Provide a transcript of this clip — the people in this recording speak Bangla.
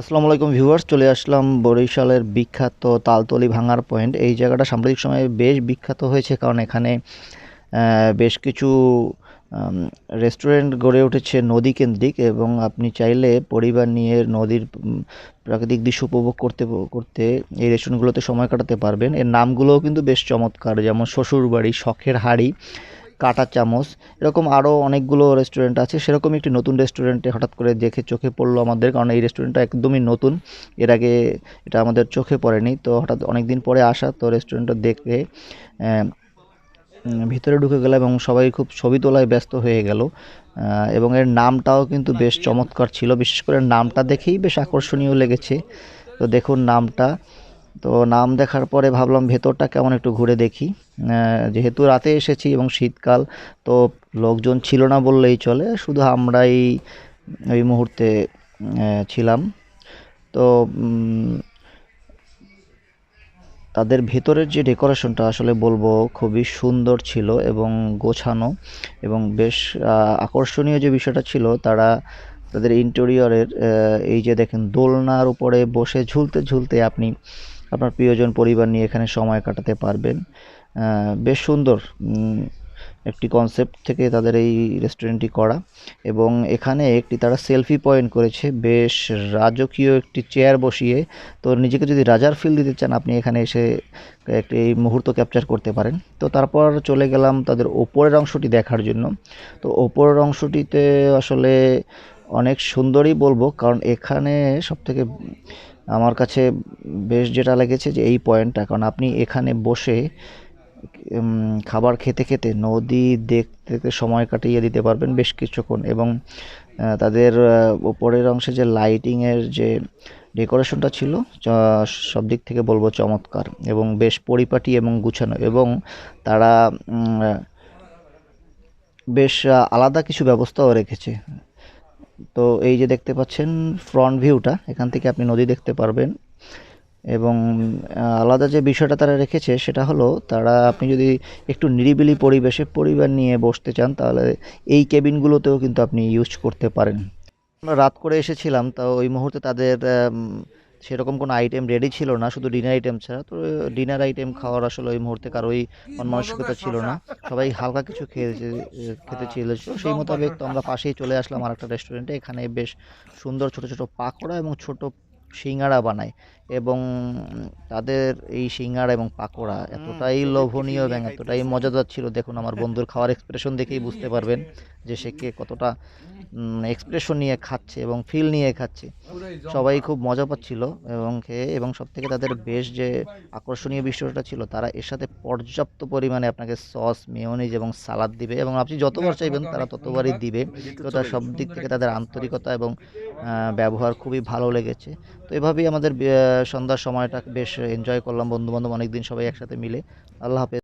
আসসালামু আলাইকুম ভিউয়ার্স, চলে আসলাম বরিশালের বিখ্যাত তালতলি ভাঙার পয়েন্ট। এই জায়গাটা সাম্প্রতিক সময়ে বেশ বিখ্যাত হয়েছে কারণ এখানে বেশ কিছু রেস্টুরেন্ট গড়ে উঠেছে নদী কেন্দ্রিক এবং আপনি চাইলে পরিবার নিয়ে নদীর প্রাকৃতিক দৃশ্য উপভোগ করতে করতে এই রেস্টুরেন্টগুলোতে সময় কাটাতে পারবেন। এর নামগুলোও কিন্তু বেশ চমৎকার, যেমন শ্বশুরবাড়ি, শখের হাড়ি কাটা চামচ, এরকম আরও অনেকগুলো রেস্টুরেন্ট আছে সেরকম একটি নতুন রেস্টুরেন্টে হঠাৎ করে দেখে চোখে পড়ল আমাদের, কারণ এই রেস্টুরেন্টটা একদমই নতুন, এর আগে এটা আমাদের চোখে পড়েনি, তো হঠাৎ অনেক দিন পরে আসা, তো রেস্টুরেন্টটা দেখে ভিতরে ঢুকে গেলাম এবং সবাই খুব ছবি তোলায় ব্যস্ত হয়ে গেল এবং এর নামটাও কিন্তু বেশ চমৎকার ছিল, বিশেষ করে নামটা দেখেই বেশ আকর্ষণীয় লেগেছে, তো দেখুন নামটা তো নাম দেখার পরে ভাবলাম ভেতরটা কেমন একটু ঘুরে দেখি। যেহেতু রাতে এসেছি এবং শীতকাল, তো লোকজন ছিল না বললেই চলে, শুধু আমরাই ওই মুহূর্তে ছিলাম। তো তাদের ভেতরের যে ডেকোরেশনটা আসলে বলব খুবই সুন্দর ছিল এবং গোছানো এবং বেশ আকর্ষণীয় যে বিষয়টা ছিল, তারা তাদের ইন্টেরিয়রের এই যে দেখেন দোলনার উপরে বসে ঝুলতে ঝুলতে আপনি আপনার প্রিয়জন পরিবার নিয়ে এখানে সময় কাটাতে পারবেন। বেশ সুন্দর একটি কনসেপ্ট থেকে তাদের এই রেস্টুরেন্টটি করা এবং এখানে একটি তারা সেলফি পয়েন্ট করেছে। বেশ রাজকীয় একটি চেয়ার বসিয়ে। তো নিজেকে যদি রাজার ফিল দিতে চান, আপনি এখানে এসে একটি এই মুহূর্ত ক্যাপচার করতে পারেন। তো তারপর চলে গেলাম তাদের ওপরের অংশটি দেখার জন্য। তো ওপরের অংশটিতে আসলে অনেক সুন্দরই বলব, কারণ এখানে সবথেকে আমার কাছে বেশ যেটা লেগেছে যে এই পয়েন্টটা, কারণ আপনি এখানে বসে খাবার খেতে খেতে নদী দেখতে দেখতে সময় কাটিয়ে দিতে পারবেন বেশ কিছুক্ষণ এবং তাদের ওপরের অংশে যে লাইটিংয়ের যে ডেকোরেশনটা ছিল সব দিক থেকে বলব চমৎকার এবং বেশ পরিপাটি এবং গুছানো এবং তারা বেশ আলাদা কিছু ব্যবস্থাও রেখেছে। তো এই যে দেখতে পাচ্ছেন ফ্রন্ট ভিউটা এখান থেকে আপনি নদী দেখতে পারবেন। এবং আলাদা যে বিষয়টা তারা রেখেছে সেটা হলো, তারা আপনি যদি একটু নিরিবিলি পরিবেশে পরিবার নিয়ে বসতে চান, তাহলে এই কেবিনগুলোতেও কিন্তু আপনি ইউজ করতে পারেন। আমরা রাত করে এসেছিলাম, তো ওই মুহূর্তে তাদের সেরকম কোনো আইটেম রেডি ছিল না, শুধু ডিনার আইটেম ছাড়া। তো ডিনার আইটেম খাওয়ার আসলে ওই মুহূর্তে কারোই মন মানসিকতা ছিল না। সবাই হালকা কিছু খেয়ে খেতে ছিল সেই মোতাবেক তো আমরা পাশেই চলে আসলাম আর একটা রেস্টুরেন্টে এখানে বেশ সুন্দর ছোট ছোট পাকোড়া এবং ছোট সিঙ্গাড়া বানায় এবং তাদের এই সিঙ্গাড়া এবং পাকোড়া এতটাই লোভনীয় এবং এতটাই মজাদার ছিল। দেখুন আমার বন্ধুর খাওয়ার এক্সপ্রেশন দেখেই বুঝতে পারবেন যে সে কে কতটা এক্সপ্রেশন নিয়ে খাচ্ছে এবং ফিল নিয়ে খাচ্ছে। সবাই খুব মজা পাচ্ছিল এবং খেয়ে এবং সব থেকে তাদের বেশ যে আকর্ষণীয় বিষয়টা ছিল তারা এর সাথে পর্যাপ্ত পরিমাণে আপনাকে সস মেয়োনিজ এবং সালাদ দিবে এবং আপনি যতবার চাইবেন তারা ততবারই দিবে। তো তার সব দিক থেকে তাদের আন্তরিকতা এবং ব্যবহার খুবই ভালো লেগেছে। তো এভাবেই আমাদের সন্ধ্যার সময়টা বেশ এনজয় করলাম। বন্ধুবান্ধব অনেকদিন সবাই একসাথে মিলে। আল্লাহ হাফেজ।